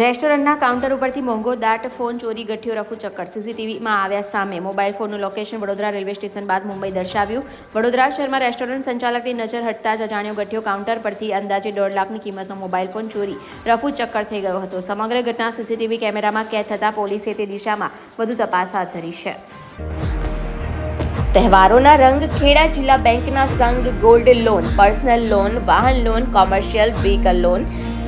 રેસ્ટોરન્ટના કાઉન્ટર ઉપરથી મોંઘો દાટ, ફોન ચોરી ગઠ્યો રફુ ચક્કર. સીસીટીવીમાં આવ્યા સામે મોબાઈલ ફોનનું લોકેશન વડોદરા રેલવે સ્ટેશન બાદ મુંબઈ દર્શાવ્યું. વડોદરા શહેરમાં રેસ્ટોરન્ટ સંચાલકની નજર હટતા જ અજાણ્યો ગઠ્યો કાઉન્ટર પરથી અંદાજે દોઢ લાખની કિંમતનો મોબાઈલ ફોન ચોરી, રફુ ચક્કર થઈ ગયો હતો. સમગ્ર ઘટના સીસીટીવી કેમેરામાં કેદ થતાં પોલીસે તે દિશામાં વધુ તપાસ હાથ ધરી છે. તહેવારોના રંગ ખેડા જિલ્લા બેંકના સંઘ ગોલ્ડ લોન, પર્સનલ લોન, વાહન loan, commercial vehicle loan